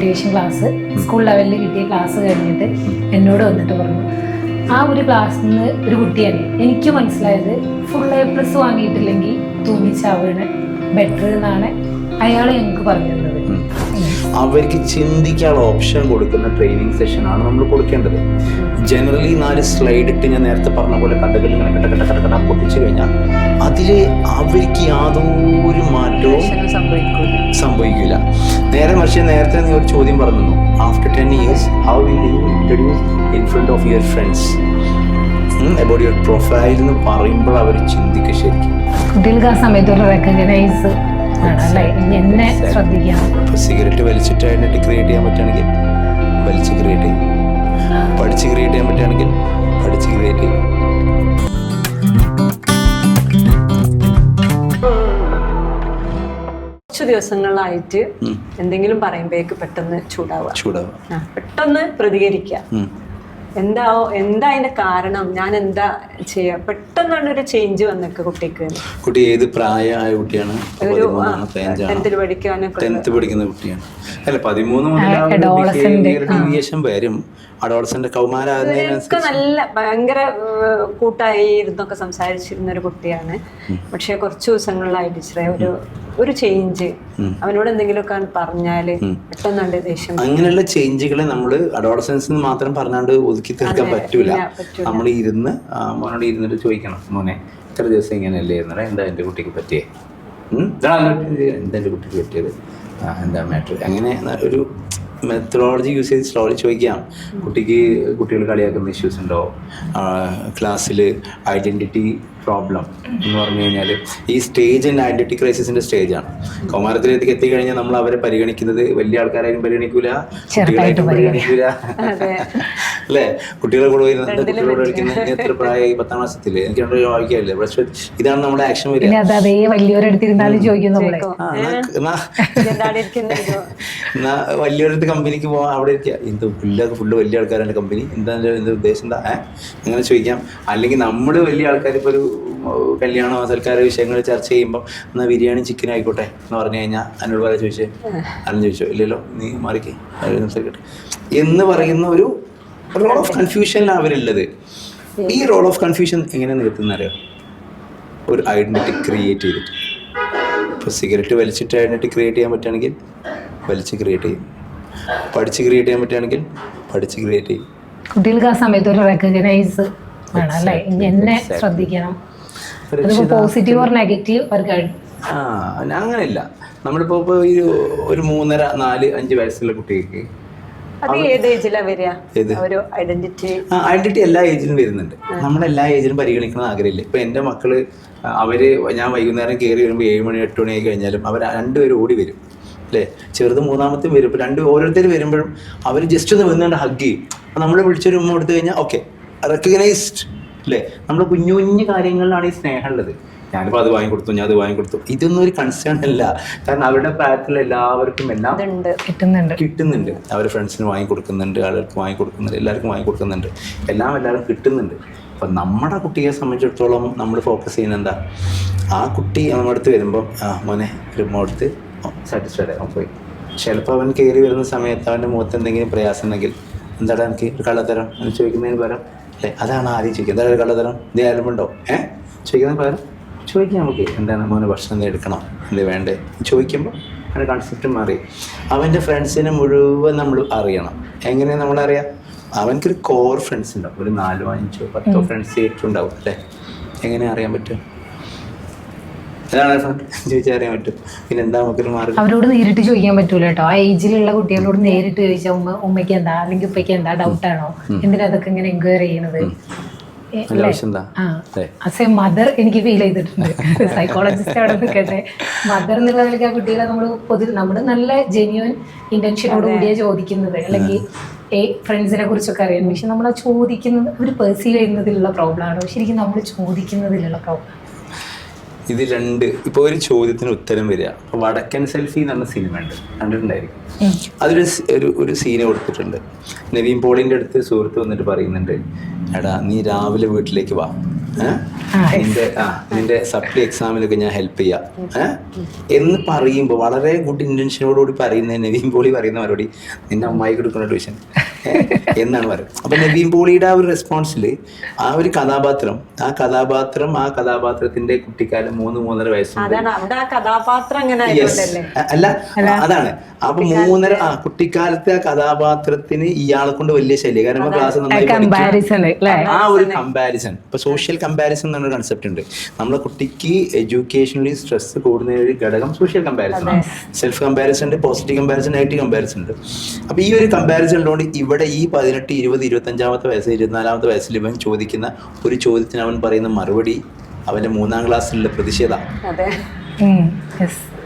Tuition class school ലെവലിൽ കിട്ടിയ class കഴിഞ്ഞിട്ട് എന്നോട് വന്നിട്ട് പറഞ്ഞു ആ ഒരു ക്ലാസ്സിൽ നിന്ന് ഒരു കുട്ടിയാണ് എനിക്ക് മനസ്സിലായത് ഫുൾ എ പ്ലസ് വാങ്ങിയിട്ടില്ലെങ്കിൽ തൂങ്ങിച്ചാവാണ് ബെറ്റർ എന്നാണ് അയാൾ ഞങ്ങൾക്ക് പറഞ്ഞു തന്നത് അവർക്ക് ചിന്തിക്കാനുള്ള ഓപ്ഷൻ കൊടുക്കുന്ന ട്രെയിനിങ് സെഷനാണ് നമ്മൾ കൊടുക്കേണ്ടത്. ജനറലി നാല് സ്ലൈഡ് ഇട്ട് ഞാൻ നേരത്തെ പറഞ്ഞ പോലെ കഥകൾ ഇങ്ങനെ കട്ട പൊട്ടിച്ചു അതിൽ അവർക്ക് യാതൊരു മാറ്റവും സംഭവിക്കില്ല നേരെ മറിച്ച് നേരത്തെ നീ ഒരു ചോദ്യം പറഞ്ഞു after ten years how will you introduce in front of your friends about your profile എന്ന് പറയുമ്പോൾ അവർ ചിന്തിക്കുക ശരിക്കും. കുട്ടികൾക്ക് ആ സമയത്ത് റെക്കഗ്നൈസ് എന്നെ ശ്രദ്ധിക്കാം സിഗരറ്റ് വലിച്ചിട്ട് ആയിട്ട് ക്രിയേറ്റ് ചെയ്യാൻ പറ്റുകയാണെങ്കിൽ വലിച്ച് ക്രിയേറ്റ് ചെയ്യും. പഠിച്ച് ക്രിയേറ്റ് ചെയ്യാൻ പറ്റുകയാണെങ്കിൽ പഠിച്ച് ക്രിയേറ്റ് ചെയ്യും. ദിവസങ്ങളായിട്ട് എന്തെങ്കിലും പറയുമ്പോഴേക്ക് പെട്ടെന്ന് ചൂടാവുക. ചൂടാവുക. പെട്ടെന്ന് പ്രതികരിക്കുക. എന്താ എന്താ അതിന്റെ കാരണം? ഞാൻ എന്താ ചെയ്യാ? പെട്ടെന്നാണ് ഒരു ചേഞ്ച് വന്നേക്ക് കുട്ടിക്ക്. കുട്ടി ഏത് പ്രായമായ കുട്ടിയാണ്? ടെൻത്തിൽ പഠിക്കാനൊക്കെ ടെൻത്ത് പഠിക്കുന്ന കുട്ടിയാണ്. അല്ല പതിമൂന്ന് മുതൽ വരും. അഡോളസന്റെ ഒക്കെ നല്ല ഭയങ്കര കൂട്ടായി ഇരുന്നൊക്കെ സംസാരിച്ചിരുന്ന ഒരു കുട്ടിയാണ്. പക്ഷെ കുറച്ച് ദിവസങ്ങളിലായി ടീച്ചറെ. ഒരു ഒരു ചേഞ്ച് അവനോട് എന്തെങ്കിലുമൊക്കെ പറഞ്ഞാൽ പെട്ടെന്നുണ്ട് ദേഷ്യം അങ്ങനെയുള്ള ചേഞ്ചുകളെ നമ്മൾ അഡോളസൻസ് മാത്രം പറഞ്ഞാണ്ട് ഒതുക്കി തീർക്കാൻ പറ്റൂല. നമ്മൾ ഇരുന്ന് മോനോട് ഇരുന്നിട്ട് ചോദിക്കണം മോനെ ഇത്ര ദിവസം ഇങ്ങനെയല്ലേ എന്നാ എന്താ എന്റെ കുട്ടിക്ക് പറ്റിയേ? എന്താ എന്റെ കുട്ടിക്ക് പറ്റിയത്? എന്താ മാറ്റർ അങ്ങനെ ഒരു മെത്തഡോളജി യൂസ് ചെയ്ത് സ്ലോലി ചോദിക്കാം. കുട്ടിക്ക് കുട്ടികൾ കളിയാക്കുന്ന ഇഷ്യൂസ് ഉണ്ടോ? ക്ലാസ്സിൽ ഐഡന്റിറ്റി പ്രോബ്ലം എന്ന് പറഞ്ഞു കഴിഞ്ഞാൽ ഈ സ്റ്റേജ് ആൻഡ് ക്രൈസിന്റെ സ്റ്റേജ് സ്റ്റേജാണ് കൗമാരത്തിലേക്ക് എത്തിക്കഴിഞ്ഞാൽ നമ്മൾ അവരെ പരിഗണിക്കുന്നത് വലിയ ആൾക്കാരായും പരിഗണിക്കൂല കുട്ടികളായിട്ടും പരിഗണിക്കൂല. അല്ലേ? കുട്ടികളെ കൂടെ വരുന്നത് കുട്ടികളോട് കളിക്കുന്ന എത്ര പ്രായമായി? പത്താം ക്ലാസ്സത്തിൽ. എനിക്ക് രണ്ടു വായിക്കാല്ലേ ഇതാണ് നമ്മുടെ ആക്ഷൻ വരിക. വലിയൊരിടത്ത് കമ്പനിക്ക് പോവാൻ അവിടെ ഇരിക്കുക. എന്ത് പുല്ലൊക്കെ ഫുള്ള് വലിയ ആൾക്കാരാണ് കമ്പനി എന്താ എന്താ ഉദ്ദേശം? എന്താ ഏഹ് അങ്ങനെ ചോദിക്കാം. അല്ലെങ്കിൽ നമ്മൾ വലിയ ആൾക്കാർ ഇപ്പോൾ ഒരു കല്യാണോ സൽക്കാര വിഷയങ്ങൾ ചർച്ച ചെയ്യുമ്പോൾ എന്നാൽ ബിരിയാണി ചിക്കൻ ആയിക്കോട്ടെ എന്ന് പറഞ്ഞു കഴിഞ്ഞാൽ എന്നോട് പറയാൻ ചോദിച്ചേ. അന്ന് ചോദിച്ചോ ഇല്ലല്ലോ നീ മാറിക്കേ. സംസാരിക്കട്ടെ എന്ന് പറയുന്ന ഒരു റോൾ ഓഫ് കൺഫ്യൂഷനിലാണ് അവരുള്ളത് ഈ റോൾ ഓഫ് കൺഫ്യൂഷൻ എങ്ങനെ നികത്തുന്ന അറിയോ? ഒരു ഐഡന്റിറ്റി ക്രിയേറ്റ് ചെയ്തിട്ട്. ഇപ്പോൾ സിഗരറ്റ് വലിച്ചിട്ട് ഐഡന്റിറ്റി ക്രിയേറ്റ് ചെയ്യാൻ പറ്റുകയാണെങ്കിൽ വലിച്ച് ക്രിയേറ്റ് ചെയ്യും. പഠിച്ച് ക്രിയേറ്റ് ചെയ്യാൻ പറ്റുകയാണെങ്കിൽ പഠിച്ച് ക്രിയേറ്റ് ചെയ്യും. കുട്ടികൾക്ക് ആ സമയത്ത് ഒരു റെക്കഗ്നൈസ് വേണം അല്ലേ? എന്നെ ശ്രദ്ധിക്കണം. പോസിറ്റീവ് ഓർ നെഗറ്റീവ് അവർക്ക് ആ അങ്ങനെയില്ല. നമ്മളിപ്പോ ഇപ്പോൾ ഒരു മൂന്നര നാല് അഞ്ച് വയസ്സുള്ള കുട്ടിക്ക് ഒരു ഐഡന്റിറ്റി എല്ലാ ഏജിലും വരുന്നുണ്ട്. നമ്മൾ എല്ലാ ഏജിലും പരിഗണിക്കണം ആഗ്രഹമില്ല. ഇപ്പൊ എന്റെ മക്കൾ അവർ ഞാൻ വൈകുന്നേരം കയറി വരുമ്പോൾ ഏഴ് മണി എട്ട് മണി ആയി കഴിഞ്ഞാലും അവർ രണ്ടുപേരും ഓടി വരും. അല്ലേ? ചെറുത് മൂന്നാമത്തെ വരും. ഇപ്പൊ രണ്ട് ഓരോരുത്തർ വരുമ്പോഴും അവർ ജസ്റ്റ് ഒന്ന് വന്നുകൊണ്ട് ഹഗ് ചെയ്യും. നമ്മളെ വിളിച്ചൊരു ഉമ്മ കൊടുത്തു കഴിഞ്ഞാൽ ഓക്കെ റെക്കഗ്നൈസ്ഡ് അല്ലേ? നമ്മൾ കുഞ്ഞു കുഞ്ഞു കാര്യങ്ങളിലാണ് ഈ സ്നേഹം ഉള്ളത് ഞാനിപ്പോൾ അത് വാങ്ങിക്കൊടുത്തു ഞാൻ അത് വാങ്ങിക്കൊടുത്തു. ഇതൊന്നും ഒരു കൺസേൺ അല്ല. കാരണം അവരുടെ പ്രായത്തിൽ എല്ലാവർക്കും എല്ലാം കിട്ടുന്നുണ്ട്. കിട്ടുന്നുണ്ട്. അവർ ഫ്രണ്ട്സിന് വാങ്ങിക്കൊടുക്കുന്നുണ്ട് ആളുകൾക്ക് വാങ്ങിക്കൊടുക്കുന്നുണ്ട് എല്ലാവർക്കും വാങ്ങിക്കൊടുക്കുന്നുണ്ട്. എല്ലാം എല്ലാവരും കിട്ടുന്നുണ്ട്. അപ്പം നമ്മുടെ കുട്ടിയെ സംബന്ധിച്ചിടത്തോളം നമ്മൾ ഫോക്കസ് ചെയ്യുന്നത് എന്താ? ആ കുട്ടി നമ്മുടെ അടുത്ത് വരുമ്പം ആ മോനെ അടുത്ത് സാറ്റിസ്ഫൈഡ് ആകും പോയി. ചിലപ്പോൾ അവൻ കയറി വരുന്ന സമയത്ത് അവന്റെ മുഖത്ത് എന്തെങ്കിലും പ്രയാസം ഉണ്ടെങ്കിൽ എന്താടാ എനിക്ക് ഒരു കള്ളത്തരം? എന്ന് ചോദിക്കുന്നതിന് പകരം അല്ലേ? അതാണ് ആദ്യം ചോദിക്കുന്നത്. എന്താണ് കള്ളത്തരം നീ ആരുമുണ്ടോ ഏഹ് ചോദിക്കുന്ന പകരം ചോദിക്കാം നമുക്ക്. എന്താണ് മോനെ ഭക്ഷണം എടുക്കണോ? എന്ത് വേണ്ടേ? ചോദിക്കുമ്പോൾ അവന്റെ കൺസെപ്റ്റ് മാറി. അവന്റെ ഫ്രണ്ട്സിനെ മുഴുവൻ നമ്മൾ അറിയണം. എങ്ങനെയാണ് നമ്മളറിയാം അവനക്കൊരു കോർ ഫ്രണ്ട്സ് ഉണ്ടാവും. ഒരു നാലോ അഞ്ചോ പത്തോ ഫ്രണ്ട്സ് ഏറ്റവും ഉണ്ടാവും. അല്ലേ? എങ്ങനെ അറിയാൻ പറ്റും അറിയാൻ പറ്റും. പിന്നെ എന്താ നമുക്കൊരു മാർഗം? അവരോട് നേരിട്ട് ചോദിക്കാൻ പറ്റൂല കേട്ടോ. ആ ഏജിലുള്ള കുട്ടികളോട് നേരിട്ട് ചോദിച്ചാൽ ഉമ്മ ഉമ്മയ്ക്ക് എന്താ? അല്ലെങ്കിൽ ഉപ്പയ്ക്ക് എന്താ? ഡൗട്ട് ആണോ എന്തിനാ അതൊക്കെ ഇങ്ങനെ എൻക്വയറി ചെയ്യണത്? ആസ് എ മദർ എനിക്ക് ഫീൽ ചെയ്തിട്ടുണ്ട്. സൈക്കോളജിസ്റ്റ് അവിടെ നിൽക്കട്ടെ. മദർ എന്നുള്ള നിലയ്ക്ക് ആ കുട്ടികളെ നമ്മൾ പൊതു നമ്മൾ നല്ല ജെന്യൂൻ ഇന്റൻഷനോട് കൂടിയാണ് ചോദിക്കുന്നത്. അല്ലെങ്കിൽ ഏ ഫ്രണ്ട്സിനെ കുറിച്ചൊക്കെ അറിയാം പക്ഷെ നമ്മൾ ചോദിക്കുന്നത് അവർ പെർസീവ് ചെയ്യുന്നതിലുള്ള പ്രോബ്ലം ആണോ. ശരിക്കും നമ്മൾ ചോദിക്കുന്നതിലുള്ള പ്രോബ്ലം ഇത് രണ്ട്. ഇപ്പോൾ ഒരു ചോദ്യത്തിന് ഉത്തരം വരിക. വടക്കൻ സെൽഫി എന്ന് പറഞ്ഞ സിനിമ ഉണ്ട് കണ്ടിട്ടുണ്ടായിരിക്കും അതൊരു ഒരു ഒരു സീന് കൊടുത്തിട്ടുണ്ട്. നവീൻ പോളിന്റെ അടുത്ത് സുഹൃത്ത് വന്നിട്ട് പറയുന്നുണ്ട് എടാ നീ രാവിലെ വീട്ടിലേക്ക് വാ? നിന്റെ ആ നിന്റെ സപ്ലി എക്സാമിലൊക്കെ ഞാൻ ഹെൽപ്പ് ചെയ്യാം. എന്ന് പറയുമ്പോൾ വളരെ ഗുഡ് ഇന്റൻഷനോടുകൂടി പറയുന്ന നവീൻ പോളി പറയുന്ന മറുപടി നിന്റെ അമ്മായി കൊടുക്കുന്ന ട്യൂഷൻ എന്നാണ് പറയുന്നത് അപ്പൊ നവീൻ പോളിയുടെ ആ ഒരു റെസ്പോൺസിൽ ആ ഒരു കഥാപാത്രം ആ കഥാപാത്രം ആ കഥാപാത്രത്തിന്റെ കുട്ടിക്കാലം മൂന്ന് മൂന്നര വയസ്സുണ്ട്. ആയതുകൊണ്ടല്ലേ? അല്ല അതാണ്. അപ്പൊ മൂന്നര ആ കുട്ടിക്കാലത്തെ ആ കഥാപാത്രത്തിന് ഇയാളെ കൊണ്ട് വലിയ ശല്യം. കാരണം ക്ലാസ് നന്നായി ആ ഒരു കമ്പാരിസൺ ഇപ്പൊ സോഷ്യൽ കമ്പാരിസൺ എന്നൊരു കൺസെപ്റ്റ് ഉണ്ട്. നമ്മുടെ കുട്ടിക്ക് എഡ്യൂക്കേഷനലി സ്ട്രെസ് കൂടുന്ന ഒരു ഘടകം സോഷ്യൽ കമ്പാരിസൺ ആണ്. സെൽഫ് കമ്പാരിസൺ ഉണ്ട് പോസിറ്റീവ് കമ്പാരിസൺ നെഗറ്റീവ് കമ്പാരിസൺ ഉണ്ട്. അപ്പൊ ഈ ഒരു കമ്പാരിസൺ ഉള്ളതുകൊണ്ട് ഇവിടെ ഈ പതിനെട്ട് ഇരുപത് ഇരുപത്തഞ്ചാമത്തെ വയസ്സ് ഇരുപത്തിനാലാമത്തെ വയസ്സിൽ ഇവൻ ചോദിക്കുന്ന ഒരു ചോദ്യത്തിന് അവൻ പറയുന്ന മറുപടി അവന്റെ മൂന്നാം ക്ലാസ്സിലുള്ള പ്രതിഷേധ.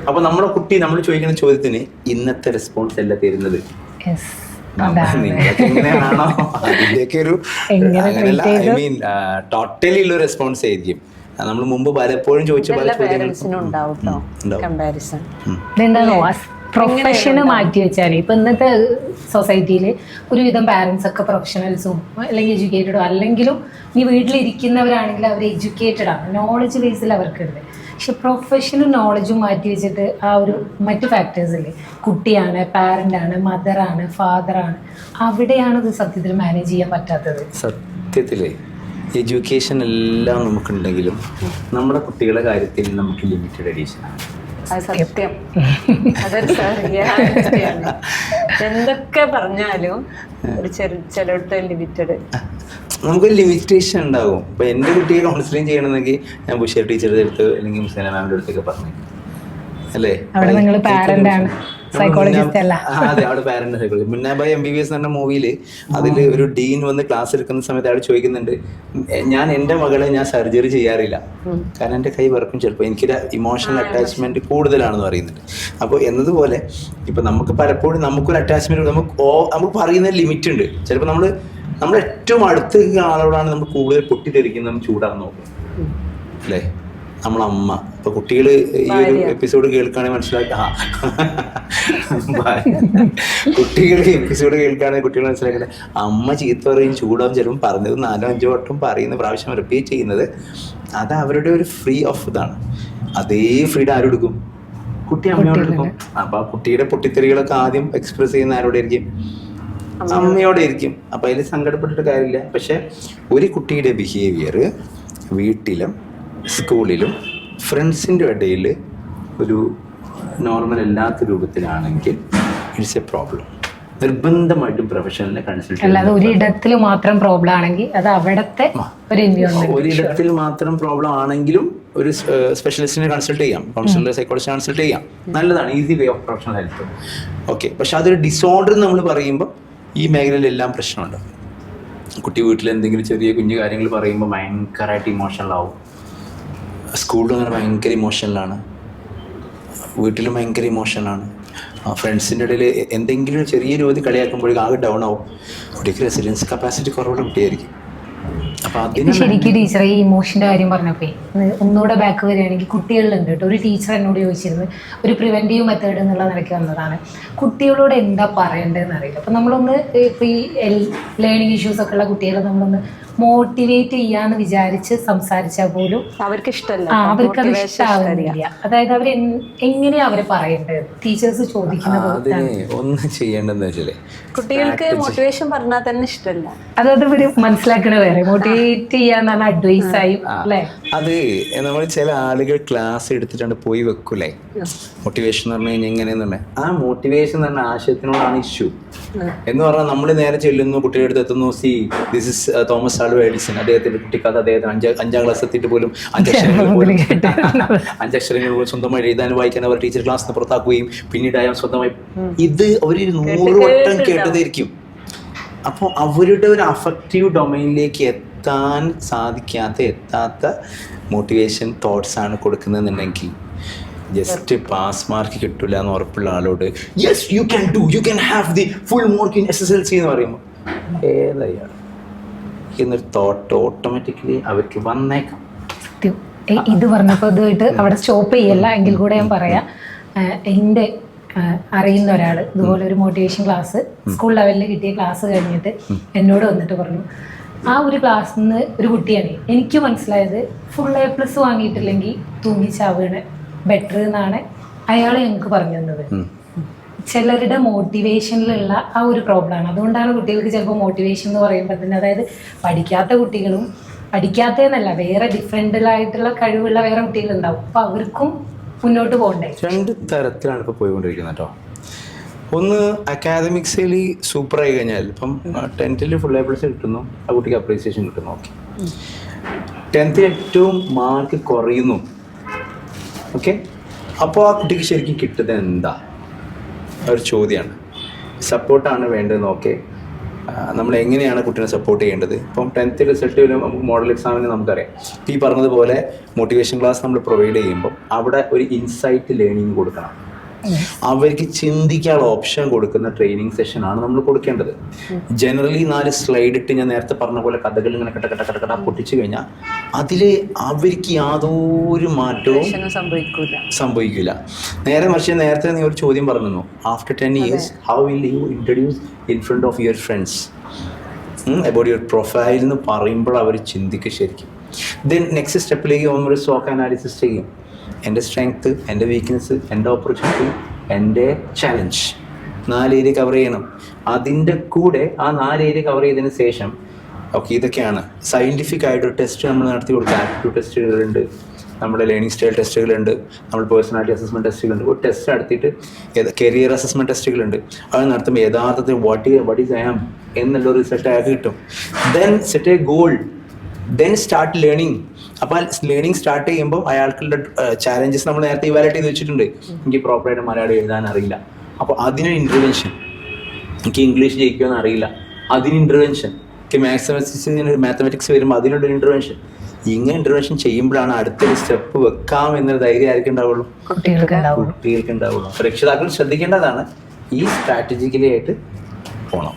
അപ്പൊ നമ്മുടെ കുട്ടി നമ്മൾ ചോദിക്കുന്ന ചോദ്യത്തിന് ഇന്നത്തെ റെസ്പോൺസ് അല്ല തരുന്നത്. എങ്ങനെയാണോ അതിന്റെയൊക്കെ ഒരു ഐ മീൻ ടോട്ടലി ഉള്ള റെസ്പോൺസ് ആയിരിക്കും. നമ്മൾ മുമ്പ് പലപ്പോഴും ചോദിച്ച പല ചോദ്യങ്ങളും ഉണ്ടാവും പ്രൊഫഷന് മാറ്റി വെച്ചാൽ ഇപ്പൊ ഇന്നത്തെ സൊസൈറ്റിയിൽ ഒരുവിധം പാരന്റ്സ് ഒക്കെ പ്രൊഫഷണൽസും അല്ലെങ്കിൽ എഡ്യൂക്കേറ്റഡും അല്ലെങ്കിലും നീ വീട്ടിലിരിക്കുന്നവരാണെങ്കിൽ അവർ എഡ്യൂക്കേറ്റഡ് ആണ്. നോളജ് ബേസിൽ അവർക്കുണ്ട് പക്ഷെ പ്രൊഫഷനും നോളജും മാറ്റി വെച്ചിട്ട് ആ ഒരു മറ്റു ഇല്ലേ. കുട്ടിയാണ് പാരന്റ് ആണ് മദറാണ് ഫാദറാണ് അവിടെയാണ് ഇത് സത്യത്തിൽ മാനേജ് ചെയ്യാൻ പറ്റാത്തത്. സത്യത്തിൽ എഡ്യൂക്കേഷൻ എല്ലാം നമുക്കുണ്ടെങ്കിലും നമ്മുടെ കുട്ടികളുടെ കാര്യത്തിൽ നമുക്ക് ലിമിറ്റഡ് എഡീഷൻ ആണ്. സത്യം. അതൊരു എന്തൊക്കെ പറഞ്ഞാലും ഒരു ചെറു ലിമിറ്റഡ്. നമുക്ക് ലിമിറ്റേഷൻ ഉണ്ടാകും ഇപ്പൊ എന്റെ കുട്ടിയെ കൗൺസിലിംഗ് ചെയ്യണമെന്നെങ്കിൽ ഞാൻ ബുഷേർ ടീച്ചറുടെ അടുത്ത് അല്ലെങ്കിൽ മുസ്ലിം മാമിന്റെ അടുത്തൊക്കെ പറഞ്ഞു അല്ലേ? അവിടെ നിങ്ങൾ ആണ്, മുന്നാ- അല്ല. അതെ അവിടെ parent psychology Munnabhai M B B S എന്ന മൂവിയിൽ അതിൽ ഒരു ഡീൻ വന്ന് ക്ലാസ് എടുക്കുന്ന സമയത്ത് അയാൾ ചോദിക്കുന്നുണ്ട് ഞാൻ എന്റെ മകളെ ഞാൻ സർജറി ചെയ്യാറില്ല. കാരണം എന്റെ കൈ വർക്കും ചിലപ്പോൾ എനിക്കൊരു ഇമോഷണൽ അറ്റാച്ച്മെന്റ് കൂടുതലാണെന്ന് പറയുന്നുണ്ട്. അപ്പോൾ എന്നതുപോലെ ഇപ്പൊ നമുക്ക് പലപ്പോഴും നമുക്കൊരു അറ്റാച്ച്മെന്റ് നമുക്ക് നമുക്ക് പറയുന്ന ലിമിറ്റ് ഉണ്ട്. ചിലപ്പോൾ നമ്മൾ നമ്മൾ ഏറ്റവും അടുത്ത ആളോടാണ് നമ്മൾ കൂടുതൽ പൊട്ടിത്തെറിക്കുന്നതും ചൂടാന്ന് നോക്കും. അല്ലേ? നമ്മളമ്മ. ഇപ്പൊ കുട്ടികൾ ഈ ഒരു എപ്പിസോഡ് കേൾക്കുകയാണെങ്കിൽ മനസ്സിലാക്കുക ആ. കുട്ടികൾ എപ്പിസോഡ് കേൾക്കുകയാണെങ്കിൽ കുട്ടികൾ മനസ്സിലാക്കുന്നത് അമ്മ ചീത്ത പറയും ചൂടാവും ചിലപ്പോൾ പറഞ്ഞത് നാലോ അഞ്ചോ വട്ടം പറയുന്ന പ്രാവശ്യം റിപ്പീറ്റ് ചെയ്യുന്നത് അത് അവരുടെ ഒരു ഫ്രീ ഓഫ് ഇതാണ്. അതേ ഫ്രീഡം ആരെടുക്കും കുട്ടി അമ്മയോട് എടുക്കും. അപ്പൊ ആ കുട്ടിയുടെ പൊട്ടിത്തെറികളൊക്കെ ആദ്യം എക്സ്പ്രസ് ചെയ്യുന്ന ആരോടെ ആയിരിക്കും? അമ്മയോടെ. ഇരിക്കും അപ്പൊ അതിൽ സങ്കടപ്പെട്ടിട്ട് കാര്യമില്ല. പക്ഷെ ഒരു കുട്ടിയുടെ ബിഹേവിയർ വീട്ടിലും സ്കൂളിലും ഫ്രണ്ട്സിന്റെ ഇടയിൽ ഒരു നോർമൽ അല്ലാത്ത രൂപത്തിലാണെങ്കിൽ ഇറ്റ്സ് എ പ്രോബ്ലം നിർബന്ധമായിട്ടും പ്രൊഫഷണലിനെ കൺസൾട്ട് അല്ലാതെ ഒരിടത്തിൽ മാത്രം പ്രോബ്ലം ആണെങ്കിൽ അത് അവിടത്തെ ഒരു ഒരിടത്തിൽ മാത്രം പ്രോബ്ലം ആണെങ്കിലും ഒരു സ്പെഷ്യലിസ്റ്റിനെ കൺസൾട്ട് ചെയ്യാം. കൗൺസിലർ സൈക്കോളജിസ്റ്റ് കൺസൾട്ട് ചെയ്യാം. നല്ലതാണ്. Easy way of professional health okay പക്ഷെ അതൊരു ഡിസോർഡർ നമ്മൾ പറയുമ്പോൾ ഈ മേഖലയിലെല്ലാം പ്രശ്നമുണ്ട്. കുട്ടി വീട്ടിൽ എന്തെങ്കിലും ചെറിയ കുഞ്ഞു കാര്യങ്ങൾ പറയുമ്പോൾ ഭയങ്കരമായിട്ട് ഇമോഷണൽ ആവും. സ്കൂളിൽ പറഞ്ഞാൽ ഭയങ്കര ഇമോഷണലാണ് വീട്ടിലും ഭയങ്കര ഇമോഷനാണ് ഫ്രണ്ട്സിന്റെ ഇടയിൽ എന്തെങ്കിലും ഒരു ചെറിയ രൂപത്തിൽ കളിയാക്കുമ്പോഴേക്കും ആകെ ഡൗൺ ആവും. കുട്ടിക്ക് റെസിഡൻസ് കപ്പാസിറ്റി കുറവുള്ള കുട്ടിയായിരിക്കും. ശരിക്കും ടീച്ചർ ഈ ഇമോഷന്റെ കാര്യം പറഞ്ഞപ്പോ ഒന്നുകൂടെ ബാക്ക് വരികയാണെങ്കിൽ കുട്ടികളിലുണ്ട് കേട്ടോ. ഒരു ടീച്ചർ എന്നോട് ചോദിച്ചിരുന്നു ഒരു പ്രിവെന്റീവ് മെത്തേഡ് എന്നുള്ള നിലയ്ക്ക് വന്നതാണ്. കുട്ടികളോട് എന്താ പറയേണ്ടതെന്ന് അറിയില്ല. അപ്പൊ നമ്മളൊന്ന് ഇപ്പൊ ഈ ലേണിംഗ് ഇഷ്യൂസ് ഒക്കെ ഉള്ള കുട്ടികളെ നമ്മളൊന്ന് മോട്ടിവേറ്റ് ചെയ്യാന്ന് വിചാരിച്ച് സംസാരിച്ചാൽ പോലും അവർക്ക് ഇഷ്ടമല്ല അവർക്ക് അത് ഇഷ്ടമാവുന്നില്ല ഇഷ്ടാവുന്നില്ല. അതായത് അവർ എങ്ങനെയാ അവർ പറയേണ്ടത്? ടീച്ചേഴ്സ് ചോദിക്കുന്ന അതിന് ഒന്ന് ചെയ്യേണ്ടതെന്ന് വെച്ചാലേ കുട്ടികൾക്ക് മോട്ടിവേഷൻ പറഞ്ഞാൽ തന്നെ ഇഷ്ടമല്ല അതായത് ഇവർ മനസ്സിലാക്കണ വേറെ. മോട്ടിവേറ്റ് ചെയ്യാന്നാണ് അഡ്വൈസ് ആയി അല്ലേ? അത് നമ്മൾ ചില ആളുകൾ ക്ലാസ് എടുത്തിട്ടാണ് പോയി വെക്കൂലേ മോട്ടിവേഷൻ എന്ന് പറഞ്ഞു കഴിഞ്ഞാൽ എങ്ങനെയെന്ന് ആ മോട്ടിവേഷൻ എന്ന് പറഞ്ഞ ആശയത്തിനോടാണ് ഇഷ്യൂ എന്ന് പറഞ്ഞാൽ നമ്മൾ നേരെ ചെല്ലുന്നു കുട്ടിയുടെ അടുത്ത് എത്തുന്നു see this is Thomas Alva Edison. അദ്ദേഹത്തിന്റെ കുട്ടിക്കാലത്ത് അദ്ദേഹത്തിന് അഞ്ചാം അഞ്ചാം ക്ലാസ് എത്തിയിട്ട് പോലും അഞ്ചക്ഷരങ്ങൾ പോലും അഞ്ചക്ഷരങ്ങൾ പോലും സ്വന്തമായി എഴുതാനും വായിക്കാൻ അവർ ടീച്ചർ ക്ലാസ് നിന്ന് പുറത്താക്കുകയും പിന്നീട് അയാൾ സ്വന്തമായി ഇത് അവർ നൂറ് വട്ടം കേട്ടതായിരിക്കും. അപ്പോൾ അവരുടെ ഒരു അഫക്റ്റീവ് ഡൊമൈനിലേക്ക് എത്താൻ സാധിക്കാത്ത എത്താത്ത മോട്ടിവേഷൻ തോട്ട്സ് ആണ് കൊടുക്കുന്നതെന്നുണ്ടെങ്കിൽ ജസ്റ്റ് പാസ് മാർക്ക് കിട്ടില്ല എന്ന് ഉറപ്പുള്ള ആളോട് yes you can do you can have the full mark in S S L C എന്ന് പറയുമ്പോൾ ഏതയാൾ എന്നൊരു തോട്ട് ഓട്ടോമാറ്റിക്കലി അവർക്ക് വന്നേക്കാം. ഇത് പറഞ്ഞപ്പോൾ ഇതായിട്ട് അവിടെ സ്റ്റോപ്പ് ചെയ്യല്ല എങ്കിൽ കൂടെ ഞാൻ പറയാം. എന്റെ അറിയുന്ന ഒരാൾ ഇതുപോലെ ഒരു മോട്ടിവേഷൻ ക്ലാസ് സ്കൂൾ ലെവലിൽ കിട്ടിയ ക്ലാസ് കഴിഞ്ഞിട്ട് എന്നോട് വന്നിട്ട് പറഞ്ഞു ആ ഒരു ക്ലാസ്സിൽ നിന്ന് ഒരു കുട്ടിയാണ്. എനിക്ക് മനസ്സിലായത് ഫുൾ എ പ്ലസ് വാങ്ങിയിട്ടില്ലെങ്കിൽ തൂങ്ങിച്ചാവുകയാണ് ബെറ്റർ എന്നാണ് അയാൾ ഞങ്ങൾക്ക് പറഞ്ഞു തന്നത്. ചിലരുടെ മോട്ടിവേഷനിലുള്ള ആ ഒരു പ്രോബ്ലമാണ് അതുകൊണ്ടാണ് കുട്ടികൾക്ക് ചിലപ്പോൾ മോട്ടിവേഷൻ എന്ന് പറയുമ്പോൾ തന്നെ അതായത് പഠിക്കാത്ത കുട്ടികളും പഠിക്കാത്തതെന്നല്ല വേറെ ഡിഫറെന്റായിട്ടുള്ള കഴിവുള്ള വേറെ കുട്ടികളുണ്ടാവും. അപ്പോൾ അവർക്കും മുന്നോട്ട് പോകണ്ടേ. രണ്ട് തരത്തിലാണ് ഇപ്പോൾ പോയിക്കൊണ്ടിരിക്കുന്നത് കേട്ടോ. ഒന്ന് അക്കാദമിക്സിൽ സൂപ്പർ ആയി കഴിഞ്ഞാൽ ഇപ്പം ടെൻത്തിൽ ഫുൾ എ പ്ലസ് കിട്ടുന്നു. ആ കുട്ടിക്ക് അപ്രീസിയേഷൻ കിട്ടുന്നു. ഓക്കെ ടെൻത്തിൽ ഏറ്റവും മാർക്ക് കുറയുന്നു. ഓക്കെ അപ്പോൾ ആ കുട്ടിക്ക് ശരിക്കും കിട്ടുന്നത് എന്താ? ഒരു ചോദ്യമാണ് സപ്പോർട്ടാണ് വേണ്ടതെന്ന് ഓക്കെ നമ്മൾ എങ്ങനെയാണ് കുട്ടീനെ സപ്പോർട്ട് ചെയ്യേണ്ടത്? ഇപ്പം ടെൻത്ത് റിസൾട്ട് വരും നമുക്ക് മോഡൽ എക്സാമിന് നമുക്കറിയാം. ഇപ്പം ഈ പറഞ്ഞതുപോലെ മോട്ടിവേഷൻ ക്ലാസ് നമ്മൾ പ്രൊവൈഡ് ചെയ്യുമ്പോൾ അവിടെ ഒരു ഇൻസൈറ്റ് ലേണിംഗ് കൊടുക്കണം. അവർക്ക് ചിന്തിക്കാൻ ഓപ്ഷൻ കൊടുക്കുന്ന ട്രെയിനിങ് സെഷനാണ് നമ്മൾ കൊടുക്കേണ്ടത്. ജനറലി നാല് സ്ലൈഡ് ഇട്ട് ഞാൻ നേരത്തെ പറഞ്ഞ പോലെ കഥകൾ ഇങ്ങനെ കട്ട കട്ട കട്ട കട്ട പൊട്ടിച്ചു കഴിഞ്ഞാൽ അതിൽ അവർക്ക് യാതൊരു മാറ്റവും സംഭവിക്കില്ല നേരെ മറിച്ച് നേരത്തെ നീ ഒരു ചോദ്യം പറഞ്ഞു after ten years how will you introduce in front of your friends about your profile എന്ന് പറയുമ്പോൾ അവർ ചിന്തിക്കും ശരിക്കും. ദെൻ നെക്സ്റ്റ് സ്റ്റെപ്പിലേക്ക് ഒരു സോക്ക് അനാലിസിസ് ചെയ്യും. എന്റെ സ്ട്രെങ്ത്ത് എന്റെ വീക്ക്നെസ് എന്റെ ഓപ്പർച്യൂണിറ്റി എന്റെ ചലഞ്ച് നാല് ഏരിയ കവർ ചെയ്യണം. അതിന്റെ കൂടെ ആ നാല് ഏരിയ കവർ ചെയ്തതിന് ശേഷം ഓക്കെ ഇതൊക്കെയാണ്. സയന്റിഫിക് ആയിട്ട് ടെസ്റ്റ് നമ്മൾ നടത്തി കൊടുക്കുക ആപ്റ്റിറ്റ്യൂഡ് ടെസ്റ്റുകളുണ്ട് നമ്മുടെ ലേണിംഗ് സ്റ്റൈൽ ടെസ്റ്റുകളുണ്ട് നമ്മൾ പേഴ്സണാലിറ്റി അസസ്മെന്റ് ടെസ്റ്റുകളുണ്ട് ഒരു ടെസ്റ്റ് നടത്തിയിട്ട് കരിയർ അസസ്മെന്റ് ടെസ്റ്റുകളുണ്ട് അത് നടത്തുമ്പോൾ യഥാർത്ഥത്തിൽ what what is I am എന്നുള്ള റിസൾട്ട് അയാൾക്ക് കിട്ടും. Then set a goal then start learning അപ്പോൾ ലേണിംഗ് സ്റ്റാർട്ട് ചെയ്യുമ്പോൾ അയാൾക്കുള്ള ചാലഞ്ചസ് നമ്മൾ നേരത്തെ ഇവാലേറ്റ് ചെയ്ത് വെച്ചിട്ടുണ്ട്. എനിക്ക് പ്രോപ്പറായിട്ട് മലയാളം എഴുതാൻ അറിയില്ല. അപ്പോൾ അതിന് ഇന്റർവെൻഷൻ എനിക്ക് ഇംഗ്ലീഷ് ജയിക്കുമെന്ന് അറിയില്ല. അതിന് ഇന്റർവെൻഷൻ എനിക്ക് മാത്സമെറ്റിക്സ് മാത്തമാറ്റിക്സ് വരുമ്പോൾ അതിനുള്ള ഇന്റർവെൻഷൻ ഇങ്ങനെ ഇന്റർവെൻഷൻ ചെയ്യുമ്പോഴാണ് അടുത്തൊരു സ്റ്റെപ്പ് വെക്കാം എന്നൊരു ധൈര്യം ആയിരിക്കും ഉണ്ടാവുള്ളൂ. കുട്ടികൾക്ക് ഉണ്ടാവുള്ളൂ. രക്ഷിതാക്കൾ ശ്രദ്ധിക്കേണ്ടതാണ് ഈ സ്ട്രാറ്റജിക്കലി ആയിട്ട് പോകണം